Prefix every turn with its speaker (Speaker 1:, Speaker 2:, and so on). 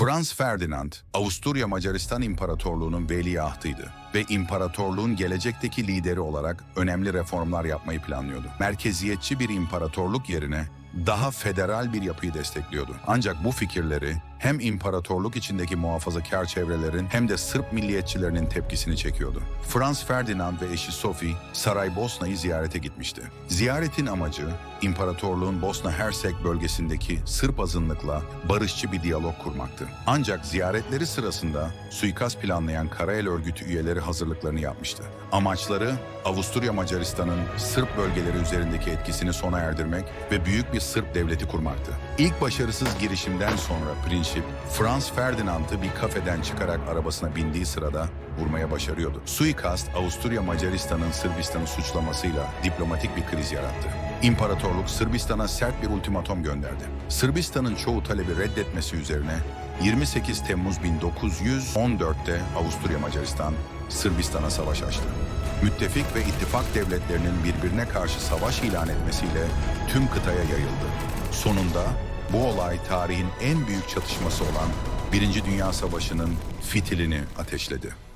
Speaker 1: Franz Ferdinand, Avusturya Macaristan İmparatorluğu'nun veliahtıydı ve imparatorluğun gelecekteki lideri olarak önemli reformlar yapmayı planlıyordu. Merkeziyetçi bir imparatorluk yerine daha federal bir yapıyı destekliyordu. Ancak bu fikirleri hem imparatorluk içindeki muhafazakar çevrelerin hem de Sırp milliyetçilerinin tepkisini çekiyordu. Franz Ferdinand ve eşi Sophie Saraybosna'yı ziyarete gitmişti. Ziyaretin amacı imparatorluğun Bosna Hersek bölgesindeki Sırp azınlıkla barışçı bir diyalog kurmaktı. Ancak ziyaretleri sırasında suikast planlayan Karael örgütü üyeleri hazırlıklarını yapmıştı. Amaçları Avusturya Macaristan'ın Sırp bölgeleri üzerindeki etkisini sona erdirmek ve büyük bir Sırp devleti kurmaktı. İlk başarısız girişimden sonra Prinçip, Franz Ferdinand'ı bir kafeden çıkarak arabasına bindiği sırada vurmaya başarıyordu. Suikast, Avusturya Macaristan'ın Sırbistan'ı suçlamasıyla diplomatik bir kriz yarattı. İmparatorluk Sırbistan'a sert bir ultimatom gönderdi. Sırbistan'ın çoğu talebi reddetmesi üzerine 28 Temmuz 1914'te Avusturya Macaristan Sırbistan'a savaş açtı. Müttefik ve ittifak devletlerinin birbirine karşı savaş ilan etmesiyle tüm kıtaya yayıldı. Sonunda bu olay tarihin en büyük çatışması olan Birinci Dünya Savaşı'nın fitilini ateşledi.